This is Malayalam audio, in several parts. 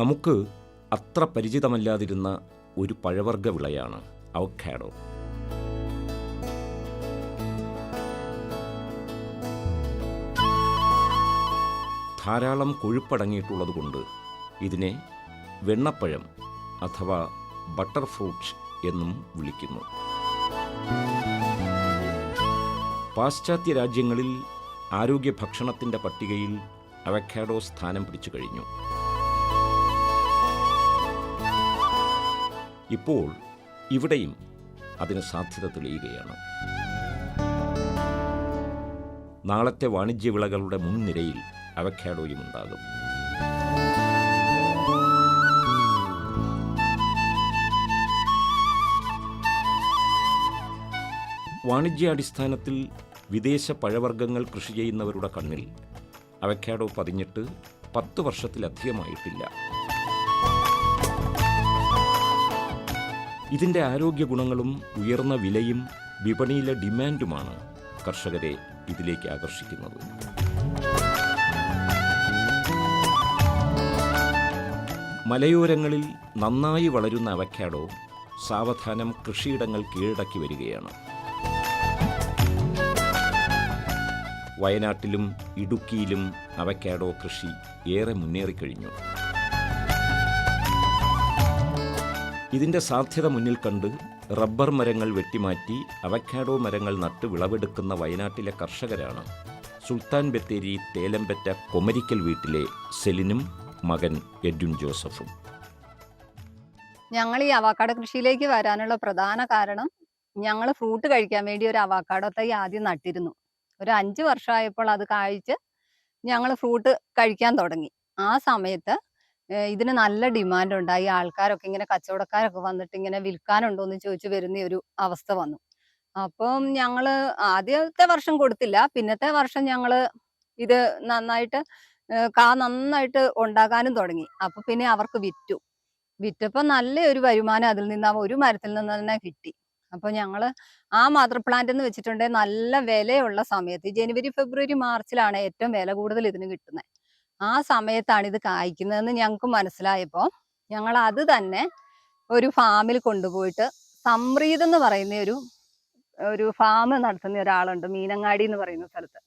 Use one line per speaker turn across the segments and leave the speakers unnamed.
നമുക്ക് അത്ര പരിചിതമല്ലാതിരുന്ന ഒരു പഴവർഗ വിളയാണ് അവക്കാഡോ ധാരാളം കൊഴുപ്പടങ്ങിയിട്ടുള്ളത് കൊണ്ട് ഇതിനെ വെണ്ണപ്പഴം അഥവാ ബട്ടർ ഫ്രൂട്ട് എന്നും വിളിക്കുന്നു. പാശ്ചാത്യ രാജ്യങ്ങളിൽ ആരോഗ്യ ഭക്ഷണത്തിന്റെ പട്ടികയിൽ അവക്കാഡോ സ്ഥാനം പിടിച്ചു കഴിഞ്ഞു. ഇപ്പോൾ ഇവിടെയും അതിന് സാധ്യത തെളിയുകയാണ്. നാളത്തെ വാണിജ്യ വിളകളുടെ മുൻനിരയിൽ അവക്കാഡോയും ഉണ്ടാകും. വാണിജ്യാടിസ്ഥാനത്തിൽ വിദേശ പഴവർഗങ്ങൾ കൃഷി ചെയ്യുന്നവരുടെ കണ്ണിൽ അവക്കാഡോ പതിഞ്ഞിട്ട് പത്ത് വർഷത്തിലധികമായിട്ടില്ല. ഇതിന്റെ ആരോഗ്യ ഗുണങ്ങളും ഉയർന്ന വിലയും വിപണിയിലെ ഡിമാൻഡുമാണ് കർഷകരെ ഇതിലേക്ക് ആകർഷിക്കുന്നത്. മലയോരങ്ങളിൽ നന്നായി വളരുന്ന അവക്കാഡോ സാവധാനം കൃഷിയിടങ്ങൾ കീഴടക്കി വരികയാണ്. വയനാട്ടിലും ഇടുക്കിയിലും അവക്കാഡോ കൃഷി ഏറെ മുന്നേറിക്കഴിഞ്ഞു. ഇതിന്റെ സാധ്യത മുന്നിൽ കണ്ട് റബ്ബർ മരങ്ങൾ വെട്ടിമാറ്റി അവക്കാഡോ മരങ്ങൾ നട്ട് വിളവെടുക്കുന്ന വയനാട്ടിലെ കർഷകരാണ്. സുൽത്താൻ ബത്തേരി തേലമ്പറ്റ കൊമരിക്കൽ വീട്ടിലെ സെലിനും മകൻ എഡ്വിൻ ജോസഫും.
ഞങ്ങൾ ഈ അവാക്കാടോ കൃഷിയിലേക്ക് വരാനുള്ള പ്രധാന കാരണം ഞങ്ങൾ ഫ്രൂട്ട് കഴിക്കാൻ വേണ്ടി ഒരു അവാക്കാടോ തൈ ആദ്യം നട്ടിരുന്നു. ഒരു അഞ്ച് വർഷമായപ്പോൾ അത് കായ്ച്ച് ഞങ്ങൾ ഫ്രൂട്ട് കഴിക്കാൻ തുടങ്ങി. ആ സമയത്ത് ഇതിന് നല്ല ഡിമാൻഡ് ഉണ്ടായി ആൾക്കാരൊക്കെ ഇങ്ങനെ കച്ചവടക്കാരൊക്കെ വന്നിട്ട് ഇങ്ങനെ വിൽക്കാനുണ്ടോ എന്ന് ചോദിച്ചു വരുന്ന ഒരു അവസ്ഥ വന്നു. അപ്പം ഞങ്ങൾ ആദ്യത്തെ വർഷം കൊടുത്തില്ല. പിന്നത്തെ വർഷം ഞങ്ങൾ ഇത് നന്നായിട്ട് കാ നന്നായിട്ട് ഉണ്ടാകാനും തുടങ്ങി. അപ്പൊ പിന്നെ അവർക്ക് വിറ്റു. വിറ്റപ്പോ നല്ലൊരു വരുമാനം അതിൽ നിന്ന് ആ ഒരു മരത്തിൽ നിന്ന് തന്നെ കിട്ടി. അപ്പൊ ഞങ്ങൾ ആ മദർ പ്ലാന്റ് എന്ന് വെച്ചിട്ടുണ്ടെങ്കിൽ നല്ല വിലയുള്ള സമയത്ത് ജനുവരി ഫെബ്രുവരി മാർച്ചിലാണ് ഏറ്റവും വില കൂടുതൽ ഇതിന് കിട്ടുന്നത് ആ സമയത്താണ് ഇത് കായ്ക്കുന്നതെന്ന് ഞങ്ങൾക്ക് മനസ്സിലായപ്പോൾ ഞങ്ങൾ അത് തന്നെ ഒരു ഫാമിൽ കൊണ്ടുപോയിട്ട് സംപ്രീത് എന്ന് പറയുന്ന ഒരു ഒരു ഫാം നടത്തുന്ന ഒരാളുണ്ട് മീനങ്ങാടി എന്ന് പറയുന്ന സ്ഥലത്ത്.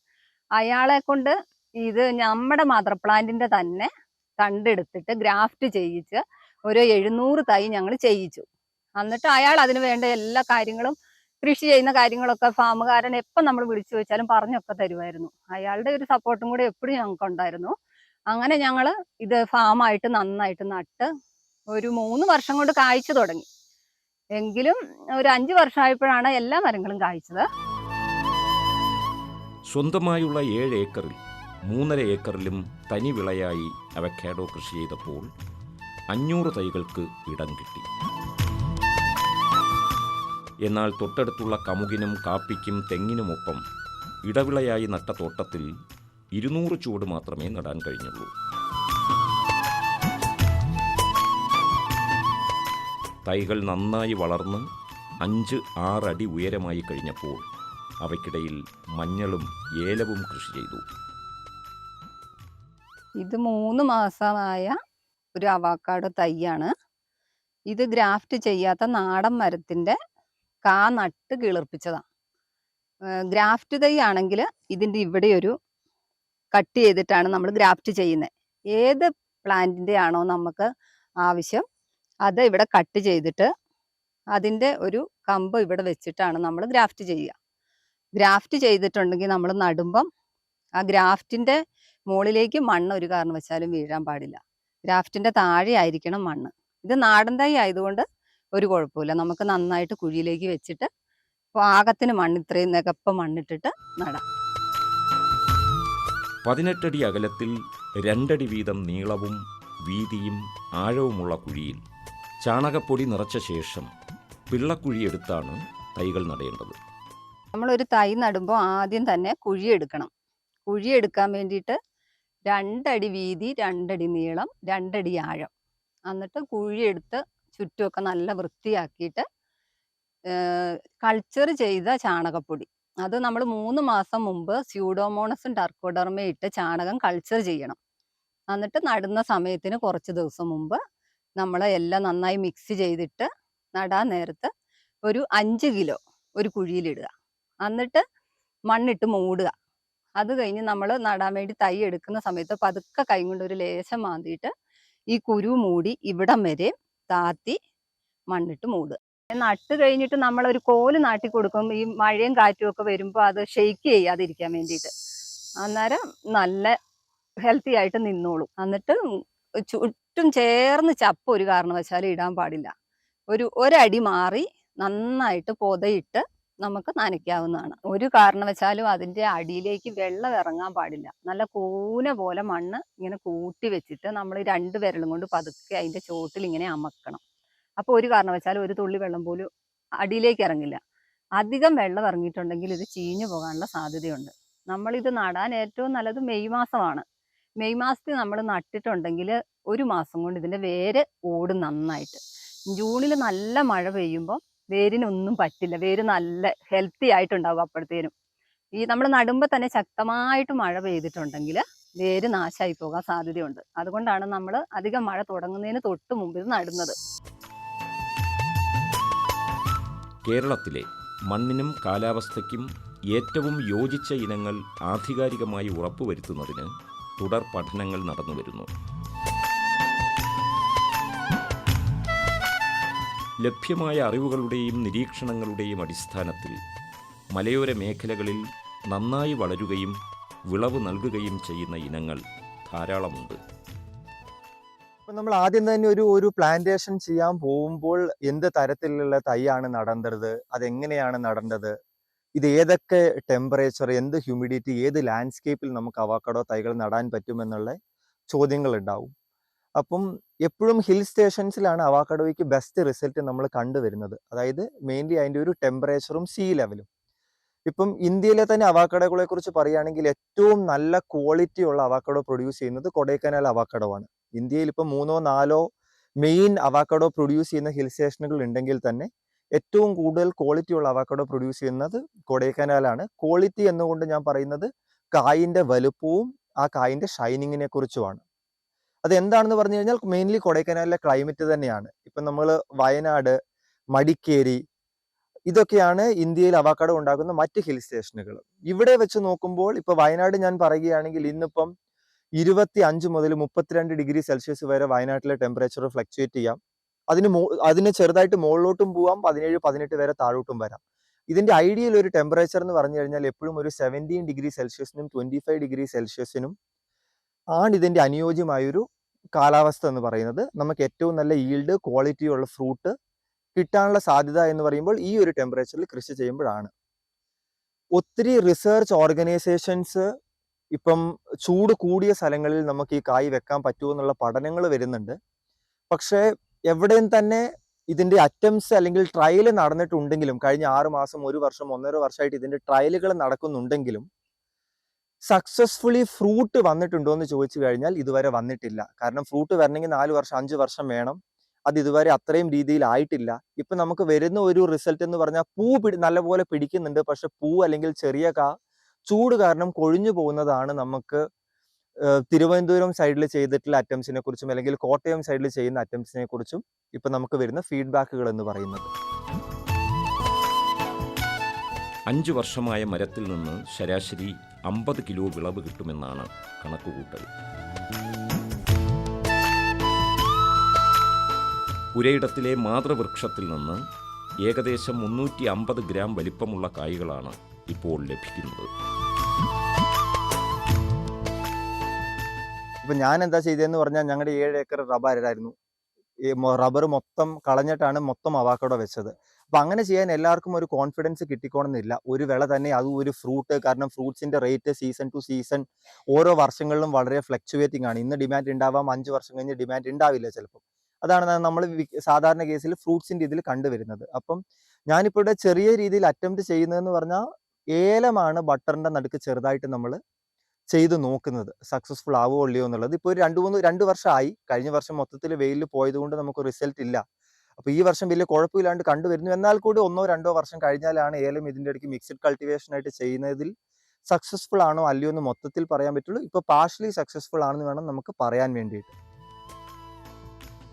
അയാളെ കൊണ്ട് ഇത് നമ്മുടെ മദർ പ്ലാന്റിന്റെ തന്നെ കണ്ടെടുത്തിട്ട് ഗ്രാഫ്റ്റ് ചെയ്യിച്ച് ഒരു എഴുന്നൂറ് തൈ ഞങ്ങൾ ചെയ്യിച്ചു. എന്നിട്ട് അയാൾ അതിന് വേണ്ട എല്ലാ കാര്യങ്ങളും കൃഷി ചെയ്യുന്ന കാര്യങ്ങളൊക്കെ ഫാമുകാരൻ എപ്പം നമ്മൾ വിളിച്ചു ചോദിച്ചാലും പറഞ്ഞൊക്കെ തരുമായിരുന്നു അയാളുടെ ഒരു സപ്പോർട്ടും കൂടെ എപ്പോഴും ഞങ്ങൾക്ക് ഉണ്ടായിരുന്നു അങ്ങനെ ഞങ്ങൾ ഇത് ഫാമായിട്ട് നന്നായിട്ട് നട്ട് ഒരു മൂന്ന് വർഷം കൊണ്ട് കായ്ച്ചു തുടങ്ങി. എങ്കിലും ഒരു അഞ്ച് വർഷമായപ്പോഴാണ് എല്ലാ മരങ്ങളും കായ്ച്ചത്.
സ്വന്തമായുള്ള ഏഴ് ഏക്കറിൽ മൂന്നര ഏക്കറിലും തനി വിളയായി അവക്കാഡോ കൃഷി ചെയ്തപ്പോൾ അഞ്ഞൂറ് തൈകൾക്ക് ഇടം കിട്ടി. എന്നാൽ തൊട്ടടുത്തുള്ള കമുകിനും കാപ്പിക്കും തെങ്ങിനുമൊപ്പം ഇടവിളയായി നട്ട തോട്ടത്തിൽ ഇരുന്നൂറ് ചൂട് മാത്രമേ നടാൻ കഴിഞ്ഞുള്ളൂ. തൈകൾ നന്നായി വളർന്ന് അഞ്ച് ആറടി ഉയരമായി കഴിഞ്ഞപ്പോൾ അവയ്ക്കിടയിൽ മഞ്ഞളും ഏലവും കൃഷി ചെയ്തു.
ഇത് മൂന്ന് മാസമായ ഒരു അവാക്കാട് തൈയാണ്. ഇത് ഗ്രാഫ്റ്റ് ചെയ്യാത്ത നാടൻ മരത്തിന്റെ കാ നട്ട് കിളിർപ്പിച്ചതാണ് ഗ്രാഫ്റ്റ് തൈ ആണെങ്കിൽ ഇതിന്റെ ഇവിടെ ഒരു കട്ട് ചെയ്തിട്ടാണ് നമ്മൾ ഗ്രാഫ്റ്റ് ചെയ്യുന്നത് ഏത് പ്ലാന്റിന്റെ ആണോ നമുക്ക് ആവശ്യം അത് ഇവിടെ കട്ട് ചെയ്തിട്ട് അതിന്റെ ഒരു കമ്പ് ഇവിടെ വെച്ചിട്ടാണ് നമ്മൾ ഗ്രാഫ്റ്റ് ചെയ്യുക. ഗ്രാഫ്റ്റ് ചെയ്തിട്ടുണ്ടെങ്കിൽ നമ്മൾ നടുമ്പം ആ ഗ്രാഫ്റ്റിന്റെ മുകളിലേക്ക് മണ്ണ് ഒരു കാരണവശാലും വീഴാൻ പാടില്ല. ഗ്രാഫ്റ്റിന്റെ താഴെ ആയിരിക്കണം മണ്ണ്. ഇത് നാടൻ തൈ ആയതുകൊണ്ട് ഒരു കുഴപ്പമില്ല. നമുക്ക് നന്നായിട്ട് കുഴിയിലേക്ക് വെച്ചിട്ട് പാകത്തിന് മണ്ണ് ഇത്രയും നികപ്പ മണ്ണിട്ടിട്ട് നടാം.
പതിനെട്ടടി അകലത്തിൽ രണ്ടടി വീതം നീളവും വീതിയും ആഴവുമുള്ള കുഴിയിൽ ചാണകപ്പൊടി നിറച്ച ശേഷം പിള്ളക്കുഴിയെടുത്താണ് തൈകൾ നടേണ്ടത്.
നമ്മളൊരു തൈ നടുമ്പോൾ ആദ്യം തന്നെ കുഴിയെടുക്കണം കുഴിയെടുക്കാൻ വേണ്ടിയിട്ട് രണ്ടടി വീതി രണ്ടടി നീളം രണ്ടടി ആഴം. എന്നിട്ട് കുഴിയെടുത്ത് ചുറ്റുമൊക്കെ നല്ല വൃത്തിയാക്കിയിട്ട് കൾച്ചർ ചെയ്ത ചാണകപ്പൊടി. അത് നമ്മൾ മൂന്ന് മാസം മുമ്പ് സ്യൂഡോമോണസും ടർക്കോഡർമയും ഇട്ട് ചാണകം കൾച്ചർ ചെയ്യണം. എന്നിട്ട് നടുന്ന സമയത്തിന് കുറച്ച് ദിവസം മുമ്പ് നമ്മൾ എല്ലാം നന്നായി മിക്സ് ചെയ്തിട്ട് നടാൻ നേരത്ത് ഒരു അഞ്ച് കിലോ ഒരു കുഴിയിലിടുക. എന്നിട്ട് മണ്ണിട്ട് മൂടുക. അത് കഴിഞ്ഞ് നമ്മൾ നടാൻ വേണ്ടി തൈ എടുക്കുന്ന സമയത്ത് പതുക്കെ കൈ കൊണ്ട് ഒരു ലേശം മാന്തിയിട്ട് ഈ കുരു മൂടി ഇവിടം വരെ താത്തി മണ്ണിട്ട് മൂടുക നട്ട് കഴിഞ്ഞിട്ട് നമ്മൾ ഒരു കോൽ നാട്ടി കൊടുക്കും. ഈ മഴയും കാറ്റും ഒക്കെ വരുമ്പോൾ അത് ഷെയ്ക്ക് ചെയ്യാതിരിക്കാൻ വേണ്ടിയിട്ട്. അന്നേരം നല്ല ഹെൽത്തി ആയിട്ട് നിന്നോളും. എന്നിട്ട് ചുറ്റും ചേർന്ന് ചപ്പ് ഒരു കാരണവശാലും ഇടാൻ പാടില്ല. ഒരു ഒരടി മാറി നന്നായിട്ട് പൊതയിട്ട് നമുക്ക് നനയ്ക്കാവുന്നതാണ്. ഒരു കാരണവശാലും അതിന്റെ അടിയിലേക്ക് വെള്ളം ഇറങ്ങാൻ പാടില്ല. നല്ല കൂന പോലെ മണ്ണ് ഇങ്ങനെ കൂട്ടി വെച്ചിട്ട് നമ്മൾ രണ്ട് വിരലും കൊണ്ട് പതുക്കെ അതിന്റെ ചോട്ടിൽ ഇങ്ങനെ അമക്കണം. അപ്പോൾ ഒരു കാരണം വെച്ചാൽ ഒരു തുള്ളി വെള്ളം പോലും അടിയിലേക്ക് ഇറങ്ങില്ല. അധികം വെള്ളം ഇറങ്ങിയിട്ടുണ്ടെങ്കിൽ ഇത് ചീഞ്ഞു പോകാനുള്ള സാധ്യതയുണ്ട്. നമ്മളിത് നടാൻ ഏറ്റവും നല്ലത് മെയ് മാസമാണ്. മെയ് മാസത്തിൽ നമ്മൾ നട്ടിട്ടുണ്ടെങ്കിൽ ഒരു മാസം കൊണ്ട് ഇതിന്റെ വേര് ഓടും നന്നായിട്ട്. ജൂണിൽ നല്ല മഴ പെയ്യുമ്പോൾ വേരിനൊന്നും പറ്റില്ല. വേര് നല്ല ഹെൽത്തി ആയിട്ടുണ്ടാവും അപ്പോഴത്തേനും. ഈ നമ്മൾ നടുമ്പോൾ തന്നെ ശക്തമായിട്ട് മഴ പെയ്തിട്ടുണ്ടെങ്കിൽ വേര് നാശമായി പോകാൻ സാധ്യതയുണ്ട്. അതുകൊണ്ടാണ് നമ്മൾ അധികം മഴ തുടങ്ങുന്നതിന് തൊട്ട് മുമ്പ് ഇത് നടുന്നത്.
കേരളത്തിലെ മണ്ണിനും കാലാവസ്ഥയ്ക്കും ഏറ്റവും യോജിച്ച ഇനങ്ങൾ ആധികാരികമായി ഉറപ്പുവരുത്തുന്നതിന് തുടർ പഠനങ്ങൾ നടന്നുവരുന്നു. ലഭ്യമായ അറിവുകളുടെയും നിരീക്ഷണങ്ങളുടെയും അടിസ്ഥാനത്തിൽ മലയോര മേഖലകളിൽ നന്നായി വളരുകയും വിളവ് നൽകുകയും ചെയ്യുന്ന ഇനങ്ങൾ ധാരാളമുണ്ട്.
ഇപ്പൊ നമ്മൾ ആദ്യം തന്നെ ഒരു ഒരു പ്ലാന്റേഷൻ ചെയ്യാൻ പോകുമ്പോൾ എന്ത് തരത്തിലുള്ള തൈയാണ് നടേണ്ടത് അതെങ്ങനെയാണ് നടേണ്ടത് ഇത് ഏതൊക്കെ ടെമ്പറേച്ചർ എന്ത് ഹ്യൂമിഡിറ്റി ഏത് ലാൻഡ്സ്കേപ്പിൽ നമുക്ക് അവാക്കടോ തൈകൾ നടാൻ പറ്റുമെന്നുള്ള ചോദ്യങ്ങൾ ഉണ്ടാവും അപ്പം എപ്പോഴും ഹിൽ സ്റ്റേഷൻസിലാണ് അവാക്കഡോയ്ക്ക് ബെസ്റ്റ് റിസൾട്ട് നമ്മൾ കണ്ടുവരുന്നത്. അതായത് മെയിൻലി അതിന്റെ ഒരു ടെമ്പറേച്ചറും സീ ലെവലും ഇപ്പം ഇന്ത്യയിലെ തന്നെ അവാക്കടകളെ കുറിച്ച് പറയുകയാണെങ്കിൽ ഏറ്റവും നല്ല ക്വാളിറ്റി ഉള്ള അവാക്കഡോ പ്രൊഡ്യൂസ് ചെയ്യുന്നത് കൊടൈക്കനാൽ അവാക്കഡോ ആണ്. ഇന്ത്യയിൽ ഇപ്പം മൂന്നോ നാലോ മെയിൻ അവാക്കഡോ പ്രൊഡ്യൂസ് ചെയ്യുന്ന ഹിൽ സ്റ്റേഷനുകൾ ഉണ്ടെങ്കിൽ തന്നെ ഏറ്റവും കൂടുതൽ ക്വാളിറ്റി ഉള്ള അവാക്കഡോ പ്രൊഡ്യൂസ് ചെയ്യുന്നത് കൊടൈക്കനാലാണ് ക്വാളിറ്റി എന്നുകൊണ്ട് ഞാൻ പറയുന്നത് കായിന്റെ വലുപ്പവും ആ കായിന്റെ ഷൈനിങ്ങിനെ കുറിച്ചുമാണ്. അത് എന്താണെന്ന് പറഞ്ഞു കഴിഞ്ഞാൽ മെയിൻലി കൊടൈക്കനാലിലെ ക്ലൈമറ്റ് തന്നെയാണ്. ഇപ്പം നമ്മൾ വയനാട് മടിക്കേരി ഇതൊക്കെയാണ് ഇന്ത്യയിൽ അവക്കാടോ ഉണ്ടാക്കുന്ന മറ്റ് ഹിൽ സ്റ്റേഷനുകൾ ഇവിടെ വെച്ച് നോക്കുമ്പോൾ ഇപ്പൊ വയനാട് ഞാൻ പറയുകയാണെങ്കിൽ ഇന്നിപ്പം ഇരുപത്തി അഞ്ച് മുതൽ മുപ്പത്തിരണ്ട് ഡിഗ്രി സെൽഷ്യസ് വരെ വയനാട്ടിലെ ടെമ്പറേച്ചർ ഫ്ലക്ച്വേറ്റ് ചെയ്യാം. അതിന് മോ അതിന് ചെറുതായിട്ട് മുകളിലോട്ടും പോവാം പതിനേഴ് പതിനെട്ട് വരെ താഴോട്ടും വരാം. ഇതിന്റെ ഐഡിയൽ ഒരു ടെമ്പറേച്ചർ എന്ന് പറഞ്ഞു കഴിഞ്ഞാൽ എപ്പോഴും ഒരു സെവന്റീൻ ഡിഗ്രി സെൽഷ്യസിനും ട്വന്റി ഫൈവ് ഡിഗ്രി സെൽഷ്യസിനും ആണ് ഇതിന്റെ അനുയോജ്യമായൊരു കാലാവസ്ഥ എന്ന് പറയുന്നത്. നമുക്ക് ഏറ്റവും നല്ല ഈൽഡ് ക്വാളിറ്റി ഉള്ള ഫ്രൂട്ട് കിട്ടാനുള്ള സാധ്യത എന്ന് പറയുമ്പോൾ ഈ ഒരു ടെമ്പറേച്ചറിൽ കൃഷി ചെയ്യുമ്പോഴാണ്. ഒത്തിരി റിസർച്ച് ഓർഗനൈസേഷൻസ് ഇപ്പം ചൂട് കൂടിയ സ്ഥലങ്ങളിൽ നമുക്ക് ഈ കായ് വെക്കാൻ പറ്റുമോ എന്നുള്ള പഠനങ്ങൾ വരുന്നുണ്ട്. പക്ഷേ എവിടെയും തന്നെ ഇതിന്റെ അറ്റംപ്റ്റ്സ് അല്ലെങ്കിൽ ട്രയൽ നടന്നിട്ടുണ്ടെങ്കിലും കഴിഞ്ഞ ആറ് മാസം ഒരു വർഷം ഒന്നര വർഷമായിട്ട് ഇതിന്റെ ട്രയലുകൾ നടക്കുന്നുണ്ടെങ്കിലും സക്സസ്ഫുള്ളി ഫ്രൂട്ട് വന്നിട്ടുണ്ടോ എന്ന് ചോദിച്ചു കഴിഞ്ഞാൽ ഇതുവരെ വന്നിട്ടില്ല. കാരണം ഫ്രൂട്ട് വരണമെങ്കിൽ നാല് വർഷം അഞ്ച് വർഷം വേണം. അത് ഇതുവരെ അത്രയും രീതിയിൽ ആയിട്ടില്ല ഇപ്പം നമുക്ക് വരുന്ന ഒരു റിസൾട്ട് എന്ന് പറഞ്ഞാൽ പൂ പിടി നല്ലപോലെ പിടിക്കുന്നുണ്ട്. പക്ഷെ പൂ അല്ലെങ്കിൽ ചെറിയ കാ ചൂട് കാരണം കൊഴിഞ്ഞു പോകുന്നതാണ് നമുക്ക് തിരുവനന്തപുരം സൈഡിൽ ചെയ്തിട്ടുള്ള അറ്റംസിനെ കുറിച്ചും അല്ലെങ്കിൽ കോട്ടയം സൈഡിൽ ചെയ്യുന്ന അറ്റംസിനെ കുറിച്ചും ഇപ്പൊ നമുക്ക് വരുന്ന ഫീഡ്ബാക്കുകൾ എന്ന് പറയുന്നത്.
അഞ്ചു വർഷമായ മരത്തിൽ നിന്ന് ശരാശരി അമ്പത് കിലോ വിളവ് കിട്ടുമെന്നാണ് കണക്കുകൂട്ടൽ. പുരയിടത്തിലെ മാതൃവൃക്ഷത്തിൽ നിന്ന് ഏകദേശം മുന്നൂറ്റി അമ്പത് ഗ്രാം വലിപ്പമുള്ള കായ്കളാണ് ഇപ്പോൾ ലഭിക്കുന്നത്
ഇപ്പം ഞാൻ എന്താ ചെയ്തതെന്ന് പറഞ്ഞാൽ ഞങ്ങളുടെ ഏഴ് ഏക്കർ റബ്ബറായിരുന്നു. ഈ റബ്ബർ മൊത്തം കളഞ്ഞിട്ടാണ് മൊത്തം അവാക്കടോ വെച്ചത്. അപ്പം അങ്ങനെ ചെയ്യാൻ എല്ലാവർക്കും ഒരു കോൺഫിഡൻസ് കിട്ടിക്കോണമെന്നില്ല ഒരു വിള തന്നെ അതും ഒരു ഫ്രൂട്ട് കാരണം ഫ്രൂട്ട്സിന്റെ റേറ്റ് സീസൺ ടു സീസൺ ഓരോ വർഷങ്ങളിലും വളരെ ഫ്ലക്ച്വേറ്റിംഗ് ആണ്. ഇന്ന് ഡിമാൻഡ് ഉണ്ടാവാം അഞ്ച് വർഷം കഴിഞ്ഞ് ഡിമാൻഡ് ഉണ്ടാവില്ല ചിലപ്പോൾ അതാണ് നമ്മൾ സാധാരണ കേസിൽ ഫ്രൂട്ട്സിന്റെ ഇതിൽ കണ്ടുവരുന്നത്. അപ്പം ഞാനിപ്പോൾ ഇവിടെ ചെറിയ രീതിയിൽ അറ്റംപ്റ്റ് ചെയ്യുന്നതെന്ന് പറഞ്ഞാൽ ഏലമാണ് ബട്ടറിന്റെ നടുക്ക് ചെറുതായിട്ട് നമ്മൾ ചെയ്ത് നോക്കുന്നത്. സക്സസ്ഫുൾ ആവുമോ ഇല്ലയോ എന്നുള്ളത്. ഇപ്പോൾ ഒരു രണ്ട് മൂന്ന് രണ്ട് വർഷമായി കഴിഞ്ഞ വർഷം മൊത്തത്തിൽ വെയിലിൽ പോയതുകൊണ്ട് നമുക്ക് റിസൾട്ട് ഇല്ല. അപ്പോൾ ഈ വർഷം വലിയ കുഴപ്പമില്ലാണ്ട് കണ്ടുവരുന്നു എന്നാൽ കൂടി ഒന്നോ രണ്ടോ വർഷം കഴിഞ്ഞാലാണ് ഏലം ഇതിന്റെ ഇടയ്ക്ക് മിക്സഡ് കൾട്ടിവേഷൻ ആയിട്ട് ചെയ്യുന്നതിൽ സക്സസ്ഫുൾ ആണോ അല്ലയോ എന്ന് മൊത്തത്തിൽ പറയാൻ പറ്റുള്ളൂ. ഇപ്പൊ പാർഷ്യലി സക്സസ്ഫുൾ ആണെന്ന് വേണം നമുക്ക് പറയാൻ വേണ്ടിയിട്ട്.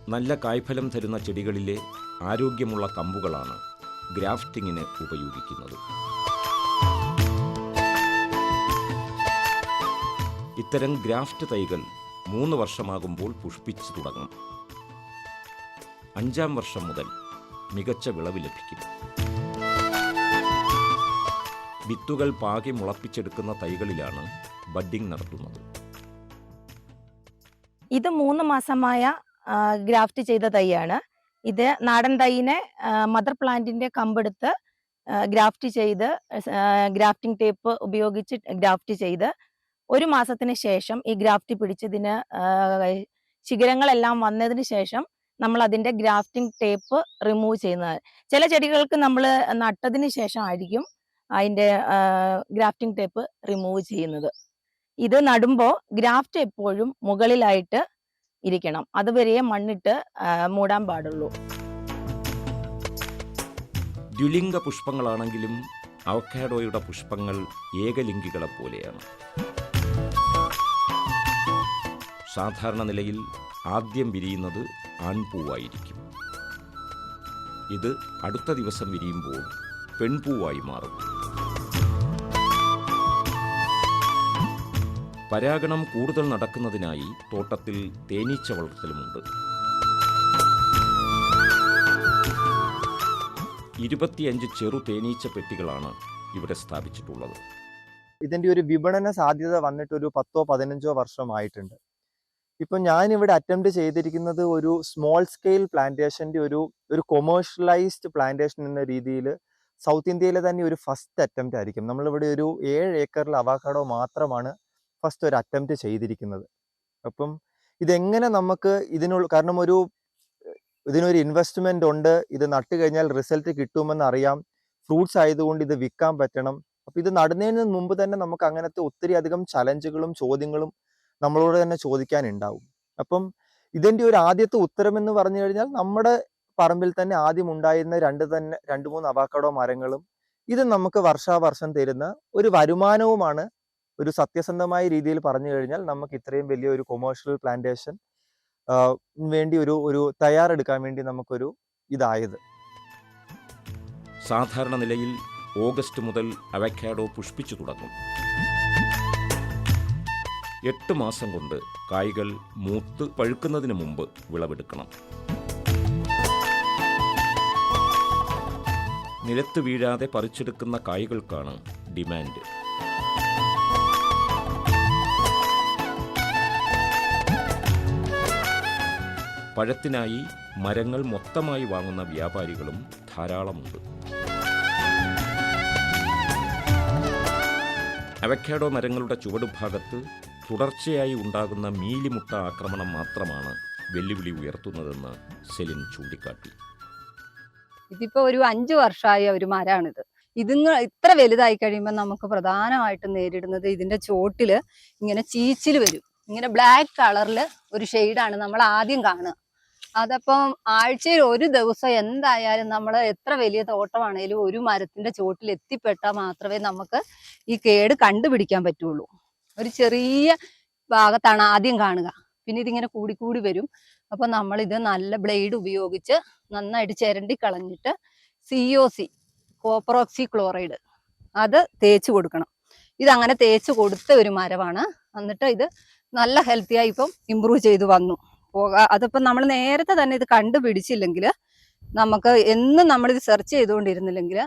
നല്ല കായ്ഫലം തരുന്ന ചെടികളിലെ ആരോഗ്യമുള്ള കമ്പുകളാണ് ഗ്രാഫ്റ്റിങ്ങിന് ഉപയോഗിക്കുന്നത്. ഇത്തരം ഗ്രാഫ്റ്റ് തൈകൾ മൂന്ന് വർഷമാകുമ്പോൾ പുഷ്പിച്ചു തുടങ്ങും. അഞ്ചാം വർഷം മുതൽ മികച്ച വിളവ് ലഭിക്കും. വിത്തുകൾ പാകി മുളപ്പിച്ചെടുക്കുന്ന തൈകളിലാണ് ബഡ്ഡിംഗ് നടത്തുന്നത്.
ഇത് മൂന്ന് മാസമായ ഗ്രാഫ്റ്റ് ചെയ്ത തൈയാണ്. ഇത് നാടൻ തൈനെ മദർ പ്ലാന്റിന്റെ കമ്പെടുത്ത് ഗ്രാഫ്റ്റ് ചെയ്ത് ഗ്രാഫ്റ്റിംഗ് ടേപ്പ് ഉപയോഗിച്ച് ഗ്രാഫ്റ്റ് ചെയ്ത് ഒരു മാസത്തിന് ശേഷം ഈ ഗ്രാഫ്റ്റ് പിടിച്ചതിന് ശിഖരങ്ങളെല്ലാം വന്നതിന് ശേഷം നമ്മൾ അതിന്റെ ഗ്രാഫ്റ്റിംഗ് ടേപ്പ് റിമൂവ് ചെയ്യുന്നത്. ചില ചെടികൾക്ക് നമ്മൾ നട്ടതിന് ശേഷം ആയിരിക്കും അതിന്റെ ഗ്രാഫ്റ്റിംഗ് ടേപ്പ് റിമൂവ് ചെയ്യുന്നത്. ഇത് നടുമ്പോൾ ഗ്രാഫ്റ്റ് എപ്പോഴും മുകളിലായിട്ട് ഇരിക്കണം. അതുവരെ മണ്ണിട്ട് മൂടാൻ പാടുള്ളൂ.
ദ്വിലിംഗ പുഷ്പങ്ങളാണെങ്കിലും അവക്കാഡോയുടെ പുഷ്പങ്ങൾ ഏകലിംഗികളെ പോലെയാണ് സാധാരണ നിലയിൽ ആദ്യം വിരിയുന്നത് ആൺപൂവായിരിക്കും. ഇത് അടുത്ത ദിവസം വിരിയുമ്പോൾ പെൺപൂവായി മാറും. പരാഗണം കൂടുതൽ നടക്കുന്നതിനായി തോട്ടത്തിൽ തേനീച്ച വളർത്തലുമുണ്ട്. ഇരുപത്തിയഞ്ച് ചെറു തേനീച്ച പെട്ടികളാണ് ഇവിടെ സ്ഥാപിച്ചിട്ടുള്ളത്.
ഇതിന്റെ ഒരു വിപണന സാധ്യത വന്നിട്ട് ഒരു പത്തോ പതിനഞ്ചോ വർഷമായിട്ടുണ്ട്. ഇപ്പൊ ഞാൻ ഇവിടെ അറ്റംപ്റ്റ് ചെയ്തിരിക്കുന്നത് ഒരു സ്മോൾ സ്കെയിൽ പ്ലാന്റേഷന്റെ ഒരു ഒരു കൊമേഴ്ഷ്യലൈസ്ഡ് പ്ലാന്റേഷൻ എന്ന രീതിയിൽ സൗത്ത് ഇന്ത്യയിലെ തന്നെ ഒരു ഫസ്റ്റ് അറ്റംപ്റ്റ് ആയിരിക്കും. നമ്മളിവിടെ ഒരു ഏഴ് ഏക്കറിൽ അവാക്കാഡോ മാത്രമാണ് ഫസ്റ്റ് ഒരു അറ്റംപ്റ്റ് ചെയ്തിരിക്കുന്നത്. അപ്പം ഇതെങ്ങനെ നമുക്ക് ഇതിനുള്ള കാരണം ഒരു ഇതിനൊരു ഇൻവെസ്റ്റ്മെന്റ് ഉണ്ട് ഇത് നട്ട് കഴിഞ്ഞാൽ റിസൾട്ട് കിട്ടുമെന്ന് അറിയാം ഫ്രൂട്ട്സ് ആയതുകൊണ്ട് ഇത് വിൽക്കാൻ പറ്റണം. അപ്പൊ ഇത് നടുന്നതിന് മുമ്പ് തന്നെ നമുക്ക് അങ്ങനത്തെ ഒത്തിരി അധികം ചലഞ്ചുകളും ചോദ്യങ്ങളും നമ്മളോട് തന്നെ ചോദിക്കാനുണ്ടാവും. അപ്പം ഇതിന്റെ ഒരു ആദ്യത്തെ ഉത്തരം എന്ന് പറഞ്ഞു കഴിഞ്ഞാൽ നമ്മുടെ പറമ്പിൽ തന്നെ ആദ്യം ഉണ്ടായിരുന്ന രണ്ട് തന്നെ രണ്ട് മൂന്ന് അവാക്കടോ മരങ്ങളും ഇത് നമുക്ക് വർഷാവർഷം തരുന്ന ഒരു വരുമാനവുമാണ് ഒരു സത്യസന്ധമായ രീതിയിൽ പറഞ്ഞു കഴിഞ്ഞാൽ നമുക്ക് ഇത്രയും വലിയ ഒരു കൊമേഴ്ഷ്യൽ പ്ലാന്റേഷൻ വേണ്ടി ഒരു ഒരു തയ്യാറെടുക്കാൻ വേണ്ടി നമുക്കൊരു ഇതായത്.
സാധാരണ നിലയിൽ ഓഗസ്റ്റ് മുതൽ അവക്കാഡോ പുഷ്പിച്ചു തുടങ്ങും. എട്ട് മാസം കൊണ്ട് കായ്കൾ മൂത്ത് പഴുക്കുന്നതിന് മുമ്പ് വിളവെടുക്കണം. നിലത്ത് വീഴാതെ പറിച്ചെടുക്കുന്ന കായ്കൾക്കാണ് ഡിമാൻഡ്. പഴത്തിനായി മരങ്ങൾ മൊത്തമായി വാങ്ങുന്ന വ്യാപാരികളും ധാരാളമുണ്ട്. അവക്കാഡോ മരങ്ങളുടെ ചുവടുഭാഗത്ത് തുടർച്ചയായി ഉണ്ടാകുന്ന മീലിമുട്ട ആക്രമണം മാത്രമാണ് വെല്ലുവിളി ഉയർത്തുന്നതെന്ന് സെലിൻ ചൂണ്ടിക്കാട്ടി.
ഇതിപ്പോ ഒരു അഞ്ചു വർഷമായ ഒരു മരമാണിത് ഇതിങ്ങ ഇത്ര വലുതായി കഴിയുമ്പോൾ നമുക്ക് പ്രധാനമായിട്ടും നേരിടുന്നത് ഇതിന്റെ ചോട്ടിൽ ഇങ്ങനെ ചീച്ചിൽ വരും. ഇങ്ങനെ ബ്ലാക്ക് കളറിൽ ഒരു ഷെയ്ഡാണ് നമ്മൾ ആദ്യം കാണുക. അതപ്പം ആഴ്ചയിൽ ഒരു ദിവസം എന്തായാലും നമ്മൾ എത്ര വലിയ തോട്ടമാണേലും ഒരു മരത്തിന്റെ ചോട്ടിൽ എത്തിപ്പെട്ടാൽ മാത്രമേ നമുക്ക് ഈ കേട് കണ്ടുപിടിക്കാൻ പറ്റുള്ളൂ. ഒരു ചെറിയ ഭാഗത്താണ് ആദ്യം കാണുക. പിന്നെ ഇതിങ്ങനെ കൂടിക്കൂടി വരും. അപ്പൊ നമ്മൾ ഇത് നല്ല ബ്ലേഡ് ഉപയോഗിച്ച് നന്നായിട്ട് ചിരണ്ടി കളഞ്ഞിട്ട് C O C copper oxychloride അത് തേച്ച് കൊടുക്കണം. ഇതങ്ങനെ തേച്ച് കൊടുത്ത ഒരു മരമാണ് എന്നിട്ട് ഇത് നല്ല ഹെൽത്തിയായി ഇപ്പം ഇമ്പ്രൂവ് ചെയ്ത് വന്നു. പോകാ അതിപ്പം നമ്മൾ നേരത്തെ തന്നെ ഇത് കണ്ടുപിടിച്ചില്ലെങ്കിൽ നമുക്ക് എന്നും നമ്മളിത് സെർച്ച് ചെയ്തുകൊണ്ടിരുന്നില്ലെങ്കിൽ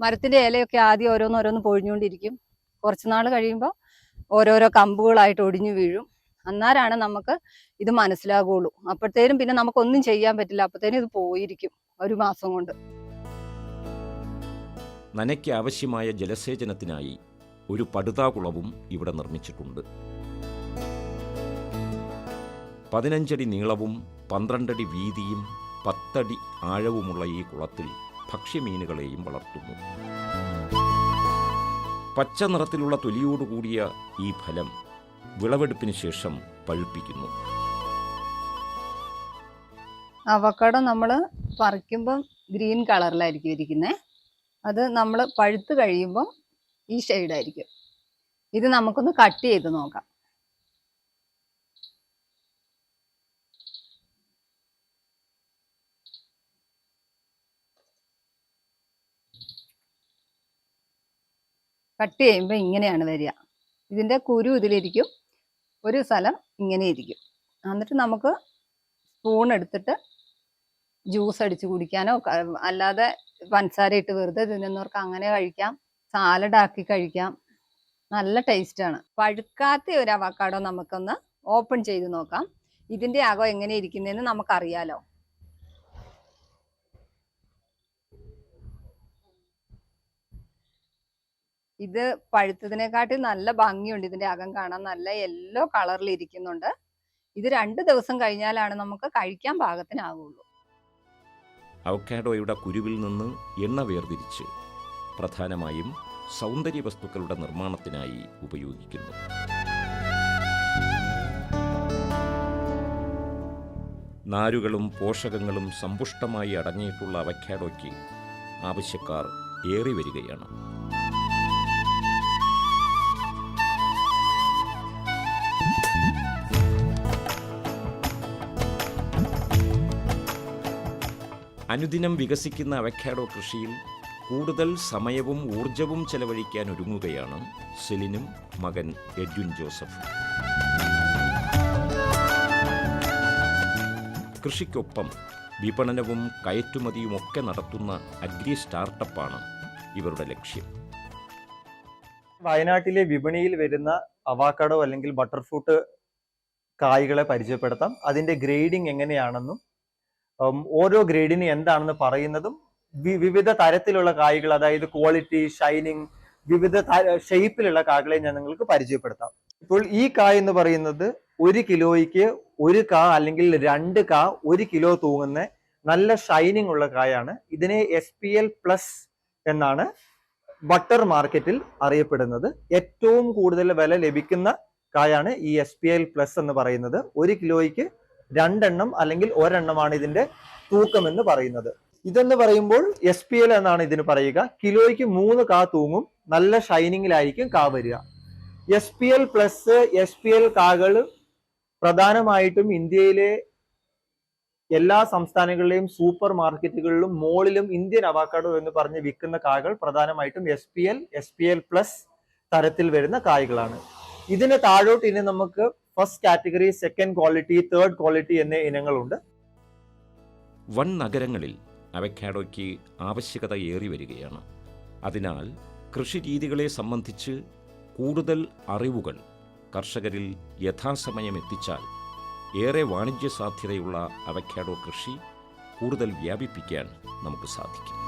മരത്തിന്റെ ഇലയൊക്കെ ആദ്യം ഓരോന്നോരോന്ന് പൊഴിഞ്ഞുകൊണ്ടിരിക്കും. കുറച്ച് നാൾ കഴിയുമ്പോൾ ഓരോരോ കമ്പുകളായിട്ട് ഒടിഞ്ഞു വീഴും. അന്നാരാണ് നമുക്ക് ഇത് മനസ്സിലാകുള്ളൂ. അപ്പോഴത്തേനും പിന്നെ നമുക്കൊന്നും ചെയ്യാൻ പറ്റില്ല. അപ്പോഴത്തേനും ഇത് പോയിരിക്കും ഒരു മാസം കൊണ്ട്.
നനയ്ക്ക് ആവശ്യമായ ജലസേചനത്തിനായി ഒരു പടുതാകുളവും ഇവിടെ നിർമ്മിച്ചിട്ടുണ്ട്. പതിനഞ്ചടി നീളവും പന്ത്രണ്ടടി വീതിയും പത്തടി ആഴവുമുള്ള ഈ കുളത്തിൽ ഭക്ഷ്യമീനുകളെയും വളർത്തുന്നു. പച്ച നിറത്തിലുള്ള തൊലിയോടുകൂടിയ ഈ ഫലം വിളവെടുപ്പിന് ശേഷം പഴുപ്പിക്കുന്നു.
അവക്കട നമ്മൾ പറിക്കുമ്പം ഗ്രീൻ കളറിലായിരിക്കും ഇരിക്കുന്നത് അത് നമ്മൾ പഴുത്ത് കഴിയുമ്പം ഈ ഷെയ്ഡായിരിക്കും. ഇത് നമുക്കൊന്ന് കട്ട് ചെയ്ത് നോക്കാം. കട്ട് ചെയ്യുമ്പോൾ ഇങ്ങനെയാണ് വരിക. ഇതിന്റെ കുരു ഇതിലിരിക്കും. ഒരു സ്ഥലം ഇങ്ങനെ ഇരിക്കും. എന്നിട്ട് നമുക്ക് സ്പൂൺ എടുത്തിട്ട് ജ്യൂസ് അടിച്ച് കുടിക്കാനോ അല്ലാതെ പഞ്ചസാര ഇട്ട് വെറുതെ തിന്നുന്നവർക്ക് അങ്ങനെ കഴിക്കാം. സാലഡ് ആക്കി കഴിക്കാം. നല്ല ടേസ്റ്റാണ് പഴുക്കാത്ത ഒരു അവക്കാടോ നമുക്കൊന്ന് ഓപ്പൺ ചെയ്ത് നോക്കാം. ഇതിന്റെ അകം എങ്ങനെ ഇരിക്കുന്നതെന്ന് നമുക്കറിയാലോ. ഇത് പഴുത്തതിനെക്കാട്ടി നല്ല ഭംഗിയുണ്ട്. ഇതിന്റെ അകം കാണാൻ നല്ല യെല്ലോ കളറിൽ ഇരിക്കുന്നുണ്ട്. ഇത് രണ്ട് ദിവസം കഴിഞ്ഞാലാണ് നമുക്ക് കഴിക്കാൻ പാകത്തിനാകുള്ളൂ
അവക്കാഡോയുടെ കുരുവിൽ നിന്ന് എണ്ണ വേർതിരിച്ച് പ്രധാനമായും സൗന്ദര്യ വസ്തുക്കളുടെ നിർമ്മാണത്തിനായി ഉപയോഗിക്കുന്നു. നാരുകളും പോഷകങ്ങളും സമ്പുഷ്ടമായി അടങ്ങിയിട്ടുള്ള അവക്കാഡോയ്ക്ക് ആവശ്യക്കാർ ഏറി വരികയാണ് അനുദിനം വികസിക്കുന്ന അവക്കാഡോ കൃഷിയിൽ കൂടുതൽ സമയവും ഊർജവും ചെലവഴിക്കാൻ ഒരുങ്ങുകയാണ് സെലിനും മകൻ എഡ്വിൻ ജോസഫ്. കൃഷിക്കൊപ്പം വിപണനവും കയറ്റുമതിയും ഒക്കെ നടത്തുന്ന അഗ്രി സ്റ്റാർട്ടപ്പാണ് ഇവരുടെ ലക്ഷ്യം.
വയനാട്ടിലെ വിപണിയിൽ വരുന്ന അവാക്കാഡോ അല്ലെങ്കിൽ ബട്ടർഫ്രൂട്ട് കായ്കളെ പരിചയപ്പെടുത്താം. അതിന്റെ ഗ്രേഡിംഗ് എങ്ങനെയാണെന്നും ഓരോ ഗ്രേഡിന് എന്താണെന്ന് പറയുന്നതും വിവിധ തരത്തിലുള്ള കായ്കൾ അതായത് ക്വാളിറ്റി ഷൈനിങ് വിവിധ ഷേപ്പിലുള്ള കായ്കളെ ഞാൻ നിങ്ങൾക്ക് പരിചയപ്പെടുത്താം. ഇപ്പോൾ ഈ കായ എന്ന് പറയുന്നത് ഒരു കിലോയ്ക്ക് ഒരു കാ അല്ലെങ്കിൽ രണ്ട് കാ ഒരു കിലോ തൂങ്ങുന്ന നല്ല ഷൈനിങ് ഉള്ള കായാണ്. ഇതിനെ എസ് പി എൽ പ്ലസ് എന്നാണ് ബട്ടർ മാർക്കറ്റിൽ അറിയപ്പെടുന്നത്. ഏറ്റവും കൂടുതൽ വില ലഭിക്കുന്ന കായാണ് ഈ എസ് പി എൽ പ്ലസ് എന്ന് പറയുന്നത്. ഒരു കിലോയ്ക്ക് രണ്ടെണ്ണം അല്ലെങ്കിൽ ഒരെണ്ണമാണ് ഇതിന്റെ തൂക്കം എന്ന് പറയുന്നത്. ഇതെന്ന് പറയുമ്പോൾ എസ് പി എൽ എന്നാണ് ഇതിന് പറയുക. കിലോയ്ക്ക് മൂന്ന് കാ തൂങ്ങും നല്ല ഷൈനിങ്ങിലായിരിക്കും കാ വരിക. S P L plus S P L കാകൾ പ്രധാനമായിട്ടും ഇന്ത്യയിലെ എല്ലാ സംസ്ഥാനങ്ങളിലെയും സൂപ്പർ മാർക്കറ്റുകളിലും മോളിലും ഇന്ത്യൻ അവാക്കാഡോ എന്ന് പറഞ്ഞ് വിൽക്കുന്ന കായകൾ പ്രധാനമായിട്ടും S P L S P L plus തരത്തിൽ വരുന്ന കായ്കളാണ്. ഇതിന് താഴോട്ട് ഇനി നമുക്ക് first category second quality third quality എന്നീ ഇനങ്ങളുണ്ട്.
വൺ നഗരങ്ങളിൽ അവക്കാഡോയ്ക്ക് ആവശ്യകത ഏറി വരികയാണ്. അതിനാൽ കൃഷി രീതികളെ സംബന്ധിച്ച് കൂടുതൽ അറിവുകൾ കർഷകരിൽ യഥാസമയം എത്തിച്ചാൽ ഏറെ വാണിജ്യ സാധ്യതയുള്ള അവക്കാഡോ കൃഷി കൂടുതൽ വ്യാപിപ്പിക്കാൻ നമുക്ക് സാധിക്കും.